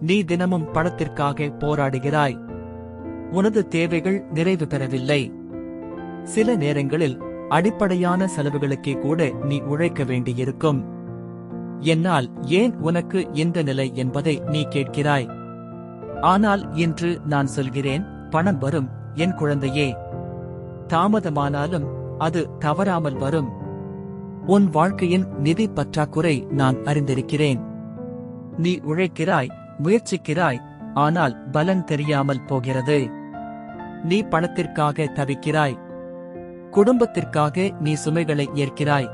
நீ தினமும் பணத்திற்காக போராடுகிறாய். உனது தேவைகள் நிறைவு பெறவில்லை. சில நேரங்களில் அடிப்படையான செலவுகளுக்கே கூட நீ உழைக்க வேண்டியிருக்கும். என்னால் ஏன் உனக்கு இந்த நிலை என்பதை நீ கேட்கிறாய். ஆனால் இன்று நான் சொல்கிறேன் பணம் வரும் என் குழந்தையே. தாமதமானாலும் அது தவறாமல் வரும். உன் வாழ்க்கையின் நிதி பற்றாக்குறை நான் அறிந்திருக்கிறேன். நீ உழைக்கிறாய் முயற்சிக்கிறாய் ஆனால் பலன் தெரியாமல் போகிறது. நீ பணத்திற்காக தவிக்கிறாய். குடும்பத்திற்காக நீ சுமைகளை ஏற்கிறாய்.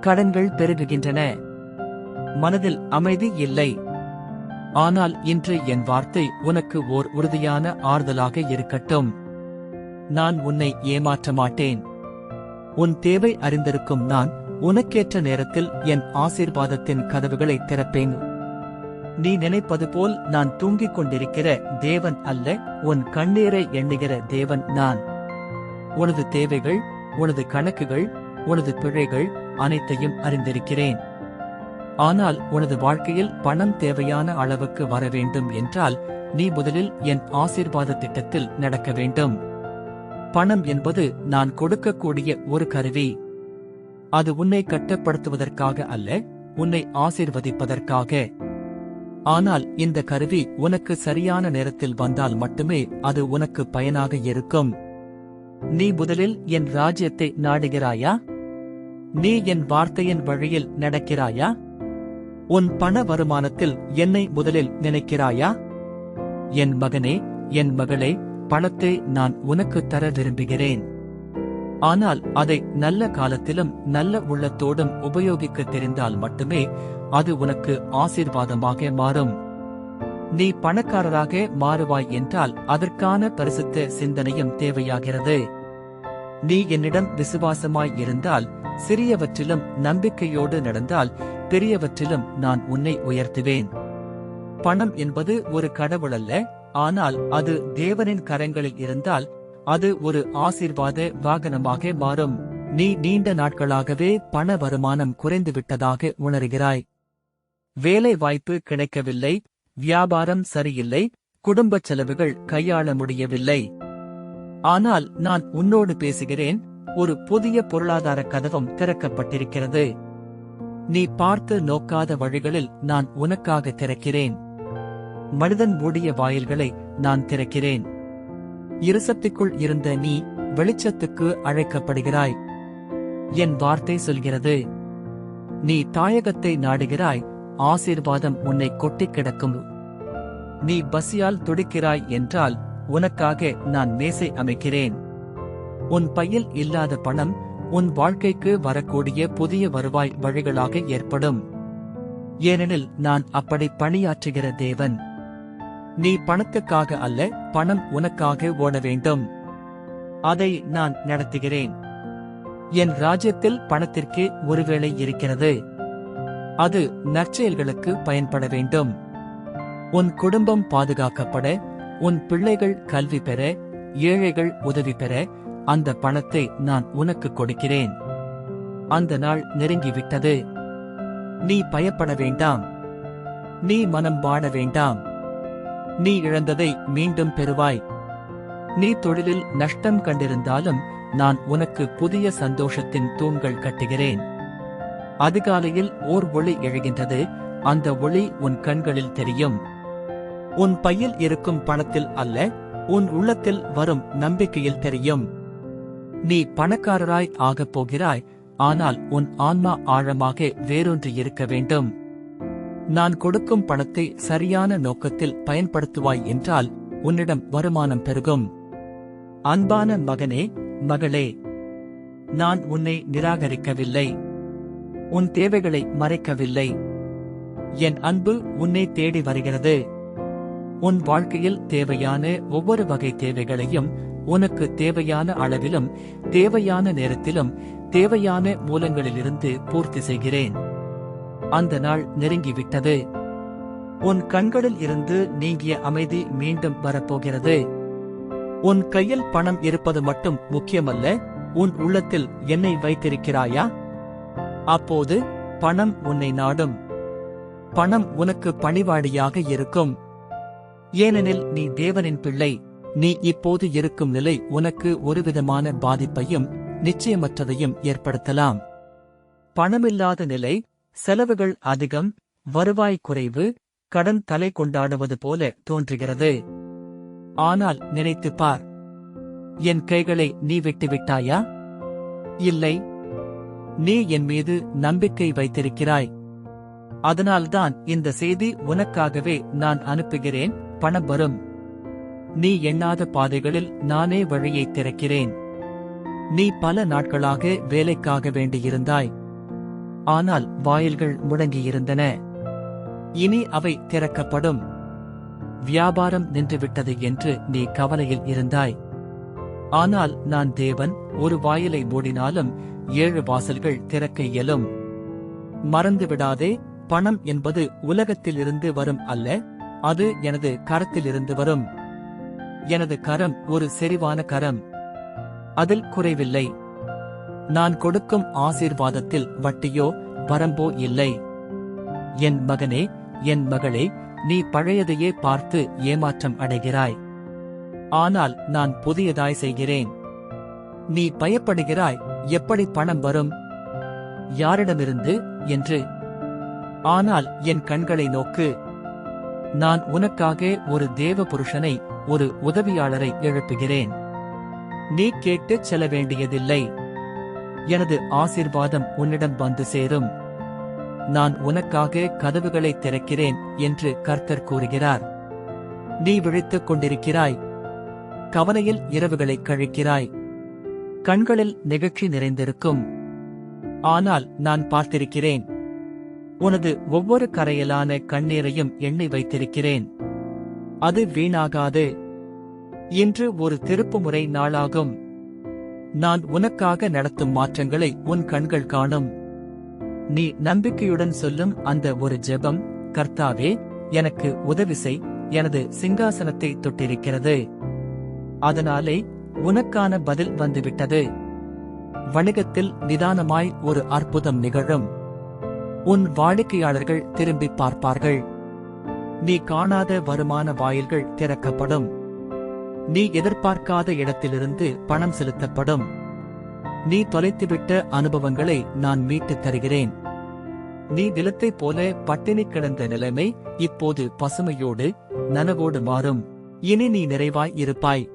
கடன்கள் பெருகுகின்றன. மனதில் அமைதி இல்லை. ஆனால் இன்று என் வார்த்தை உனக்கு ஓர் உறுதியான ஆறுதலாக இருக்கட்டும். நான் உன்னை ஏமாற்ற மாட்டேன். உன் தேவை அறிந்திருக்கும் நான் உனக்கேற்ற நேரத்தில் என் ஆசீர்வாதத்தின் கதவுகளை திறப்பேன். நீ நினைப்பது போல் நான் தூங்கிக் கொண்டிருக்கிற தேவன் அல்ல உன் கண்ணீரை எண்ணுகிற தேவன் நான். உனது தேவைகள் உனது கணக்குகள் உனது பிழைகள் அனைத்தையும் அறிந்திருக்கிறேன். ஆனால் உனது வாழ்க்கையில் பணம் தேவையான அளவுக்கு வர வேண்டும் என்றால் நீ முதலில் என் ஆசீர்வாத திட்டத்தில் நடக்க வேண்டும். பணம் என்பது நான் கொடுக்கக்கூடிய ஒரு கருவி. அது உன்னை கட்டப்படுத்துவதற்காக அல்ல உன்னை ஆசீர்வதிப்பதற்காக. ஆனால் இந்த கருவி உனக்கு சரியான நேரத்தில் வந்தால் மட்டுமே அது உனக்கு பயனாக இருக்கும். நீ முதலில் என் ராஜ்யத்தை நாடுகிறாயா? நீ என் வார்த்தையின் வழியில் நடக்கிறாயா? உன் பண வருமானத்தில் என்னை முதலில் நினைக்கிறாயா? என் மகனே என் மகளே பணத்தை நான் உனக்கு தர விரும்புகிறேன். ஆனால் அதை நல்ல காலத்திலும் நல்ல உள்ளத்தோடும் உபயோகிக்க தெரிந்தால் மட்டுமே அது உனக்கு ஆசீர்வாதமாக மாறும். நீ பணக்காரராக மாறுவாய் என்றால் அதற்கான பரிசுத்த சிந்தனையும் தேவையாகிறது. நீ என்னிடம் விசுவாசமாய் இருந்தால் சிறியவற்றிலும் நம்பிக்கையோடு நடந்தால் பெரியவற்றிலும் நான் உன்னை உயர்த்துவேன். பணம் என்பது ஒரு கடவுள் அல்ல ஆனால் அது தேவனின் கரங்களில் இருந்தால் அது ஒரு ஆசீர்வாத வாகனமாக மாறும். நீ நீண்ட நாட்களாகவே பண வருமானம் குறைந்துவிட்டதாக உணர்கிறாய். வேலை வாய்ப்பு கிடைக்கவில்லை வியாபாரம் சரியில்லை குடும்பச் செலவுகள் கையாள முடியவில்லை. ஆனால் நான் உன்னோடு பேசுகிறேன் ஒரு புதிய பொருளாதார கதவும் திறக்கப்பட்டிருக்கிறது. நீ பார்த்து நோக்காத வழிகளில் நான் உனக்காக திறக்கிறேன். மனிதன் மூடிய வாயில்களை நான் திறக்கிறேன். இருசத்துக்குள் இருந்த நீ வெளிச்சத்துக்கு அழைக்கப்படுகிறாய். என் வார்த்தை சொல்கிறது. நீ தாயகத்தை நாடுகிறாய். ஆசீர்வாதம் உன்னை கொட்டிக் கிடக்கும். நீ பசியால் துடிக்கிறாய் என்றால் உனக்காக நான் மேசை அமைக்கிறேன். உன் பையில் இல்லாத பணம் உன் வாழ்க்கைக்கு வரக்கூடிய புதிய வருவாய் வழிகளாக ஏற்படும். ஏனெனில் நான் அப்படி பணியாற்றுகிற தேவன். நீ பணத்துக்காக அல்ல பணம் உனக்காக ஓட வேண்டும் அதை நான் நடத்துகிறேன். என் ராஜ்யத்தில் பணத்திற்கு ஒருவேளை இருக்கிறது. அது நற்செயல்களுக்கு பயன்பட வேண்டும். உன் குடும்பம் பாதுகாக்கப்பட உன் பிள்ளைகள் கல்வி பெற ஏழைகள் உதவி பெற அந்த பணத்தை நான் உனக்கு கொடுக்கிறேன். அந்த நாள் நெருங்கிவிட்டது. நீ பயப்பட வேண்டாம். நீ மனம் வாட வேண்டாம். நீ இழந்ததை மீண்டும் பெறுவாய். நீ தொழிலில் நஷ்டம் கண்டிருந்தாலும் நான் உனக்கு புதிய சந்தோஷத்தின் தூண்கள் கட்டுகிறேன். அதிகாலையில் ஓர் ஒளி எழுகின்றது அந்த ஒளி உன் கண்களில் தெரியும். உன் பையில் இருக்கும் பணத்தில் அல்ல உன் உள்ளத்தில் வரும் நம்பிக்கையில் தெரியும். நீ பணக்காரராய் ஆகப் போகிறாய் ஆனால் உன் ஆன்மா ஆழமாக வேரூன்றி இருக்க வேண்டும். நான் கொடுக்கும் பணத்தை சரியான நோக்கத்தில் பயன்படுத்துவாய் என்றால் உன்னிடம் வருமானம் பெருகும். அன்பான மகனே மகளே நான் உன்னை நிராகரிக்கவில்லை. உன் தேவைகளை மறைக்கவில்லை. என் அன்பு உன்னை தேடி வருகிறது. உன் வாழ்க்கையில் தேவையான ஒவ்வொரு வகை தேவைகளையும் உனக்கு தேவையான அளவிலும் தேவையான நேரத்திலும் தேவையான மூலங்களிலிருந்து பூர்த்தி செய்கிறேன். அந்த நாள் நெருங்கிவிட்டது. உன் கண்களில் இருந்து நீங்கிய அமைதி மீண்டும் வரப்போகிறது. உன் கையில் பணம் இருப்பது மட்டும் முக்கியமல்ல உன் உள்ளத்தில் என்னை வைத்திருக்கிறாயா? அப்போது பணம் உன்னை நாடும். பணம் உனக்கு பணிவாடியாக இருக்கும். ஏனெனில் நீ தேவனின் பிள்ளை நீ இப்போது இருக்கும் நிலை உனக்கு ஒருவிதமான பாதிப்பையும் நிச்சயமற்றதையும் ஏற்படுத்தலாம். பணமில்லாத நிலை செலவுகள் அதிகம் வருவாய் குறைவு கடன் தலை கொண்டாடுவது போல தோன்றுகிறது. ஆனால் நினைத்துப் பார். என் கைகளை நீ விட்டுவிட்டாயா? இல்லை. நீ என் மீது நம்பிக்கை வைத்திருக்கிறாய். அதனால்தான் இந்த செய்தி உனக்காகவே நான் அனுப்புகிறேன் பணம் வரும். நீ எண்ணாத பாதைகளில் நானே வழியை திறக்கிறேன். நீ பல நாட்களாக வேலைக்காக வேண்டியிருந்தாய். ஆனால் வாயில்கள் முடங்கியிருந்தன. இனி அவை திறக்கப்படும். வியாபாரம் நின்றுவிட்டது என்று நீ கவலையில் இருந்தாய். ஆனால் நான் தேவன் ஒரு வாயிலை மூடினாலும் ஏழு வாசல்கள் திறக்க இயலும். மறந்துவிடாதே பணம் என்பது உலகத்திலிருந்து வரும் அல்ல அது எனது கரத்திலிருந்து வரும். எனது கரம் ஒரு செறிவான கரம். அதில் குறைவில்லை. நான் கொடுக்கும் ஆசீர்வாதத்தில் வட்டியோ வரம்போ இல்லை. என் மகனே என் மகளே நீ பழையதையே பார்த்து ஏமாற்றம் அடைகிறாய். ஆனால் நான் புதியதாய் செய்கிறேன். நீ பயப்படுகிறாய் எப்படி பணம் வரும்? யாரிடமிருந்து என்று. ஆனால் என் கண்களை நோக்கு. நான் உனக்காக ஒரு தேவ புருஷனை ஒரு உதவியாளரை எழுப்புகிறேன். நீ கேட்டுச் செல்ல வேண்டியதில்லை. எனது ஆசீர்வாதம் உன்னிடம் வந்து சேரும். நான் உனக்காக கதவுகளை திறக்கிறேன் என்று கர்த்தர் கூறுகிறார். நீ விழித்துக் கொண்டிருக்கிறாய். கவலையில் இரவுகளைக் கழிக்கிறாய். கண்களில் நெகிழ்ச்சி நிறைந்திருக்கும். ஆனால் நான் பார்த்திருக்கிறேன். உனது ஒவ்வொரு கரையிலான கண்ணீரையும் எண்ணி வைத்திருக்கிறேன். அது வீணாகாது. இன்று ஒரு திருப்புமுறை நாளாகும். நான் உனக்காக நடத்தும் மாற்றங்களை உன் கண்கள் காணும். நீ நம்பிக்கையுடன் சொல்லும் அந்த ஒரு ஜெபம் கர்த்தாவே எனக்கு உதவி செய் எனது சிங்காசனத்தை தொட்டிருக்கிறது. அதனாலே உனக்கான பதில் வந்துவிட்டது. வணிகத்தில் நிதானமாய் ஒரு அற்புதம் நிகழும். உன் வாடிக்கையாளர்கள் திரும்பி பார்ப்பார்கள். நீ காணாத வருமான வாயில்கள் திறக்கப்படும். நீ எதிர்பார்க்காத இடத்திலிருந்து பணம் செலுத்தப்படும். நீ தொலைத்துவிட்ட அனுபவங்களை நான் மீட்டுத் தருகிறேன். நீ நிலத்தைப் போல பட்டினி கிடந்த நிலைமை இப்போது பசுமையோடு நனவோடு மாறும். இனி நீ நிறைவாய் இருப்பாய்.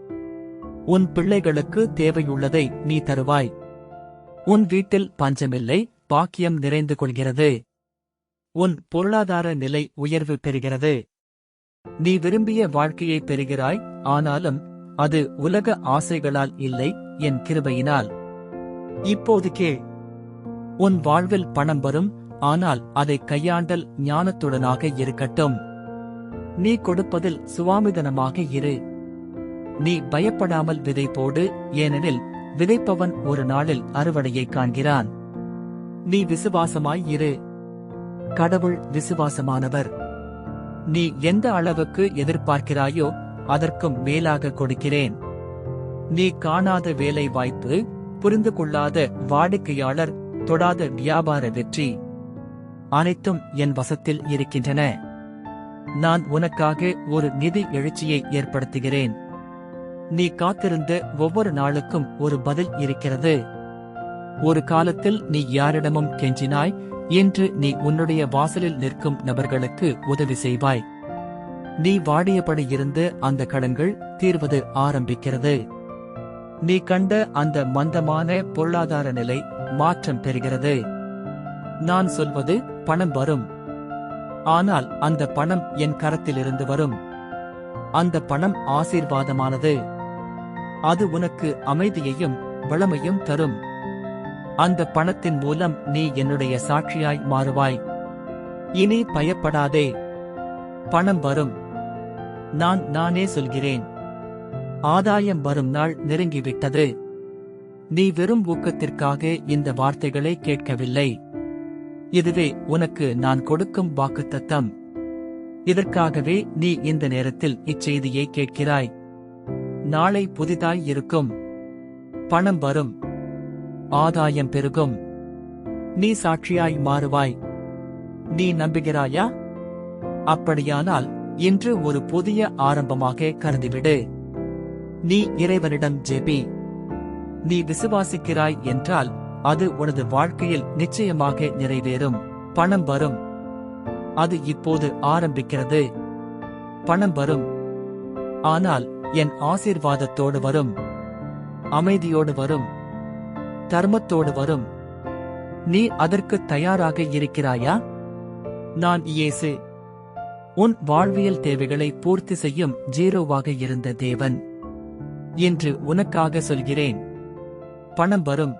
உன் பிள்ளைகளுக்கு தேவையுள்ளதை நீ தருவாய். உன் வீட்டில் பஞ்சமில்லை பாக்கியம் நிறைந்து கொள்கிறது. உன் பொருளாதார நிலை உயர்வு பெறுகிறது. நீ விரும்பிய வாழ்க்கையை பெறுகிறாய் ஆனாலும் அது உலக ஆசைகளால் இல்லை என் கிருபையினால். இப்போது கேள் உன் வாழ்வில் பணம் வரும் ஆனால் அதை கையாண்டல் ஞானத்துடனாக இருக்கட்டும். நீ கொடுப்பதில் சுவாமிதனமாக இரு. நீ பயப்படாமல் விதை போடு ஏனெனில் விதைப்பவன் ஒரு நாளில் அறுவடையை காண்கிறான். நீ விசுவாசமாய் இரு. கடவுள் விசுவாசமானவர். நீ எந்த அளவுக்கு எதிர்பார்க்கிறாயோ அதற்கும் மேலாக கொடுக்கிறேன். நீ காணாத வேலை வாய்ப்பு புரிந்து கொள்ளாத வாடிக்கையாளர் தொடாத வியாபார வெற்றி. அனைத்தும் என் வசத்தில் இருக்கின்றன. நான் உனக்காக ஒரு நிதி எழுச்சியை ஏற்படுத்துகிறேன். நீ காத்திருந்த ஒவ்வொரு நாளுக்கும் ஒரு பதில் இருக்கிறது. ஒரு காலத்தில் நீ யாரிடமும் கெஞ்சினாய் இன்று நீ உன்னுடைய வாசலில் நிற்கும் நபர்களுக்கு உதவி செய்வாய். நீ வாடியபடி இருந்து அந்த கடன்கள் தீர்வது ஆரம்பிக்கிறது. நீ கண்ட அந்த மந்தமான பொருளாதார நிலை மாற்றம் பெறுகிறது. நான் சொல்வது பணம் வரும். ஆனால் அந்த பணம் என் கரத்திலிருந்து வரும். அந்த பணம் ஆசீர்வாதமானது. அது உனக்கு அமைதியையும் வளமையும் தரும். அந்த பணத்தின் மூலம் நீ என்னுடைய சாட்சியாய் மாறுவாய். இனி பயப்படாதே. பணம் வரும். நான் நானே சொல்கிறேன். ஆதாயம் வரும் நாள் நெருங்கிவிட்டது. நீ வெறும் ஊக்கத்திற்காக இந்த வார்த்தைகளை கேட்கவில்லை. இதுவே உனக்கு நான் கொடுக்கும் வாக்குத்தத்தம். இதற்காகவே நீ இந்த நேரத்தில் இச்செய்தியை கேட்கிறாய். நாளை புதிதாய் இருக்கும். பணம் வரும். ஆதாயம் பெருகும். நீ சாட்சியாய் மாறுவாய். நீ நம்புகிறாயா? அப்படியானால் இன்று ஒரு புதிய ஆரம்பமாக கருதிவிடு. நீ இறைவனிடம் ஜெபி. நீ விசுவாசிக்கிறாய் என்றால் அது உனது வாழ்க்கையில் நிச்சயமாக நிறைவேறும். பணம் வரும். அது இப்போது ஆரம்பிக்கிறது. பணம் வரும். ஆனால் என் ஆசீர்வாதத்தோடு வரும். அமைதியோடு வரும். தர்மத்தோடு வரும். நீ அதற்கு தயாராக இருக்கிறாயா? நான் இயேசு. உன் வாழ்வியல் தேவைகளை பூர்த்தி செய்யும் ஜீரோவாக இருந்த தேவன். என்று உனக்காக சொல்கிறேன். பணம் வரும்.